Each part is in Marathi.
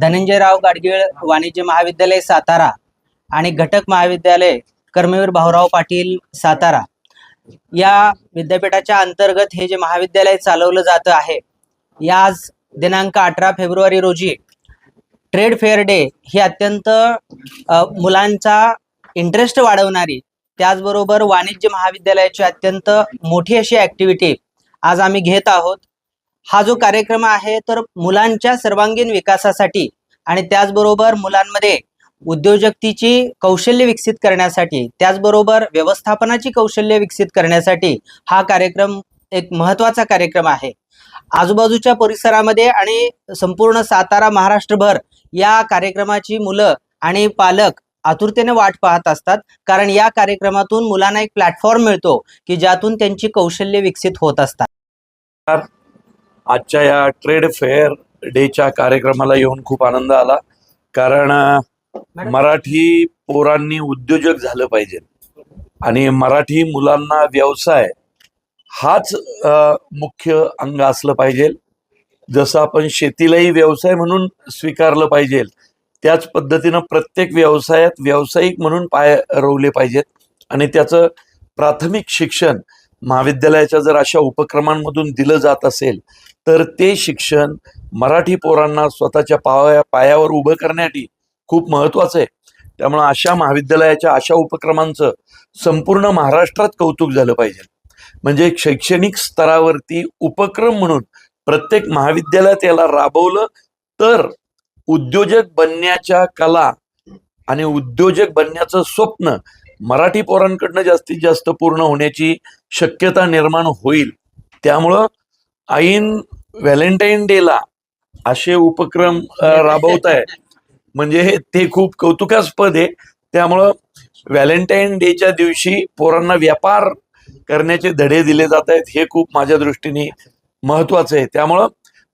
धनंजयराव गाडगीळ वाणिज्य महाविद्यालय सातारा आणि घटक महाविद्यालय कर्मवीर भाऊराव पाटील सातारा. या विद्यापीठाच्या अंतर्गत हे जे महाविद्यालय चालवलं जातं आहे या आज दिनांक अठरा फेब्रुवारी रोजी ट्रेड फेअर डे ही अत्यंत मुलांचा इंटरेस्ट वाढवणारी त्याचबरोबर वाणिज्य महाविद्यालयाची अत्यंत मोठी अशी ॲक्टिव्हिटी आज आम्ही घेत आहोत. हा जो कार्यक्रम आहे तर मुलांच्या सर्वांगीण विकासासाठी आणि त्याचबरोबर मुलांमध्ये उद्योजकतेची कौशल्य विकसित करण्यासाठी त्याचबरोबर व्यवस्थापनाची कौशल्य विकसित करण्यासाठी हा कार्यक्रम एक महत्त्वाचा कार्यक्रम आहे. आजूबाजूच्या परिसरामध्ये आणि संपूर्ण सातारा महाराष्ट्रभर या कार्यक्रमाची मुलं आणि पालक आतुरतेने वाट पाहत असतात. कारण या कार्यक्रमातून मुलांना एक प्लॅटफॉर्म मिळतो की ज्यातून त्यांची कौशल्य विकसित होत असतात. आजच्या या ट्रेड फेअर डेच्या कार्यक्रमाला येऊन खूप आनंद आला. कारण मराठी पोरांनी उद्योजक झालं पाहिजे. आणि मराठी मुलांना व्यवसाय हाच मुख्य अंग असलं पाहिजे. जसं आपण शेतीलाही व्यवसाय म्हणून स्वीकारलं पाहिजे त्याच पद्धतीनं प्रत्येक व्यवसायात व्यावसायिक म्हणून पाय रोवले पाहिजेत. आणि त्याचं प्राथमिक शिक्षण महाविद्यालयाच्या जर अशा उपक्रमांमधून दिलं जात असेल तर ते शिक्षण मराठी पोरांना स्वतःच्या पाया पायावर उभं करण्यासाठी खूप महत्वाचं आहे. त्यामुळं अशा महाविद्यालयाच्या अशा उपक्रमांचं संपूर्ण महाराष्ट्रात कौतुक झालं पाहिजे. म्हणजे शैक्षणिक स्तरावरती उपक्रम म्हणून प्रत्येक महाविद्यालयात याला राबवलं तर उद्योजक बनण्याच्या कला आणि उद्योजक बनण्याचं स्वप्न मराठी पोरांकडनं जास्तीत जास्त पूर्ण होण्याची शक्यता निर्माण होईल. त्यामुळं ऐन व्हॅलेंटाईन डेला असे उपक्रम राबवत आहे म्हणजे हे- ते खूप कौतुकास्पद आहे. त्यामुळं व्हॅलेंटाईन डेच्या दिवशी पोरांना व्यापार करण्याचे धडे दिले जात आहेत हे खूप माझ्या दृष्टीने महत्वाचं आहे. त्यामुळं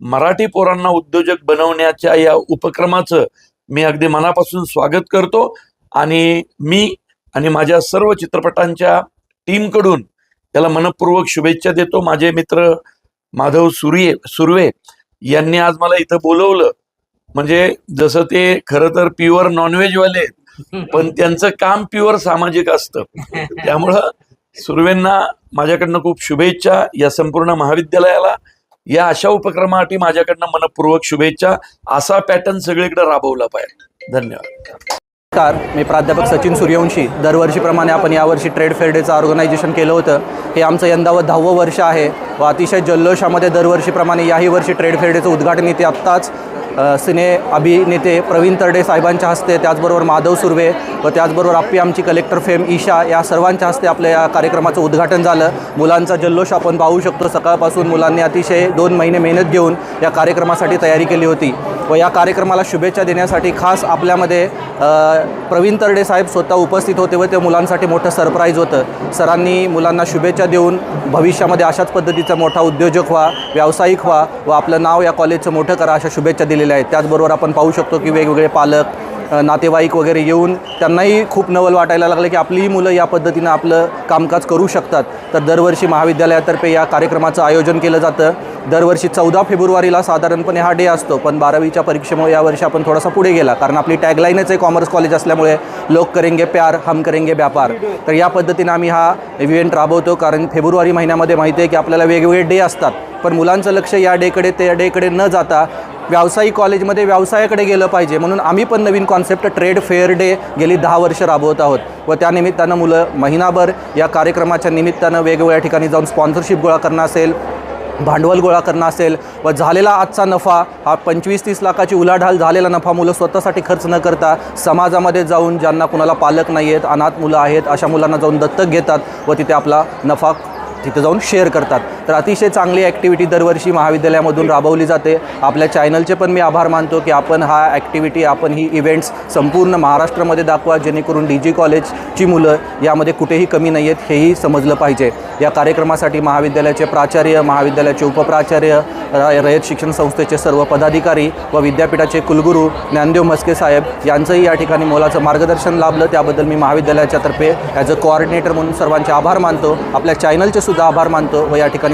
मराठी पोरांना उद्योजक बनवण्याच्या या उपक्रमाचं मी अगदी मनापासून स्वागत करतो. आणि मी आणि माझ्या सर्व चित्रपटांच्या टीमकडून त्याला मनपूर्वक शुभेच्छा देतो. माझे मित्र माधव सुर्ये सुर्वे यांनी आज मला इथं बोलवलं. म्हणजे जसं ते खरं तर प्युअर नॉनव्हेजवाले आहेत पण त्यांचं काम प्युअर सामाजिक असतं. त्यामुळं सुर्वेंना माझ्याकडनं खूप शुभेच्छा या संपूर्ण महाविद्यालयाला. या अशा उपक्रमासाठी माझ्याकडनं मनपूर्वक शुभेच्छा. असा पॅटर्न सगळीकडे राबवला पाहिजे. धन्यवाद. नमस्कार. मी प्राध्यापक सचिन सूर्यवंशी. दरवर्षीप्रमाणे आपण यावर्षी ट्रेड फेअर डेचं ऑर्गनायझेशन केलं होतं. हे आमचं यंदा व दहावं वर्ष आहे. व अतिशय जल्लोषामध्ये दरवर्षीप्रमाणे याही वर्षी ट्रेड फेअर डेचं उद्घाटन इथे आत्ताच सिने अभिनेते प्रवीण तरडे साहेबांच्या हस्ते त्याचबरोबर माधव सुर्वे व त्याचबरोबर आपली आमची कलेक्टर फेम ईशा या सर्वांच्या हस्ते आपल्या या कार्यक्रमाचं उद्घाटन झालं. मुलांचा जल्लोष आपण पाहू शकतो. सकाळपासून मुलांनी अतिशय दोन महिने मेहनत घेऊन या कार्यक्रमासाठी तयारी केली होती. व या कार्यक्रमाला शुभेच्छा देण्यासाठी खास आपल्यामध्ये प्रवीण तरडे साहेब स्वतः उपस्थित होते व ते मुलांसाठी मोठं सरप्राईज होतं. सरांनी मुलांना शुभेच्छा देऊन भविष्यामध्ये अशाच पद्धतीचा मोठा उद्योजक व्हा व्यावसायिक व्हा व आपलं नाव या कॉलेजचं मोठं करा अशा शुभेच्छा दिलेल्या आहेत. त्याचबरोबर आपण पाहू शकतो की वेगवेगळे पालक नातेवाईक वगैरे येऊन त्यांनाही खूप नवल वाटायला लागलं की आपलीही मुलं या पद्धतीनं आपलं कामकाज करू शकतात. तर दरवर्षी महाविद्यालयातर्फे या कार्यक्रमाचं आयोजन केलं जातं. दरवर्षी चौदा फेब्रुवारीला साधारणपणे हा डे असतो. पण बारावीच्या परीक्षेमुळे यावर्षी आपण थोडासा पुढे गेला. कारण आपली टॅगलाईनच आहे कॉमर्स कॉलेज असल्यामुळे लोक करेंगे प्यार हम करेंगे व्यापार. तर या पद्धतीनं आम्ही हा इव्हेंट राबवतो. कारण फेब्रुवारी महिन्यामध्ये माहिती आहे की आपल्याला वेगवेगळे डे असतात. पण मुलांचं लक्ष या डेकडे त्या डेकडे न जाता व्यावसायिक कॉलेजमध्ये व्यवसायाकडे गेलं पाहिजे. म्हणून आम्ही पण नवीन कॉन्सेप्ट ट्रेड फेअर डे गेली दहा वर्ष राबवत आहोत. व त्यानिमित्तानं मुलं महिनाभर या कार्यक्रमाच्या निमित्तानं वेगवेगळ्या ठिकाणी जाऊन स्पॉन्सरशिप गोळा करणं असेल भांडवल गोळा करणं असेल व झालेला आजचा नफा हा पंचवीस तीस लाखाची उलाढाल झालेला नफा मुलं स्वतःसाठी खर्च न करता समाजामध्ये जाऊन ज्यांना कुणाला पालक नाही आहेत अनाथ मुलं आहेत अशा मुलांना जाऊन दत्तक घेतात व तिथे आपला नफा तिथं जाऊन शेअर करतात. तर अतिशय चांगली ॲक्टिव्हिटी दरवर्षी महाविद्यालयामधून राबवली जाते. आपल्या चॅनलचे पण मी आभार मानतो की आपण हा ॲक्टिव्हिटी आपण ही इव्हेंट्स संपूर्ण महाराष्ट्रामध्ये दाखवा जेणेकरून डी जी कॉलेजची मुलं यामध्ये कुठेही कमी नाही आहेत हेही समजलं पाहिजे. या कार्यक्रमासाठी महाविद्यालयाचे प्राचार्य महाविद्यालयाचे उपप्राचार्य रयत शिक्षण संस्थेचे सर्व पदाधिकारी व विद्यापीठाचे कुलगुरू ज्ञानदेव मस्के साहेब यांचंही या ठिकाणी मोलाचं मार्गदर्शन लाभलं. त्याबद्दल मी महाविद्यालयाच्या तर्फे ॲज अ कोऑर्डिनेटर म्हणून सर्वांचे आभार मानतो. आपल्या चॅनलचे सुद्धा आभार मानतो व या ठिकाणी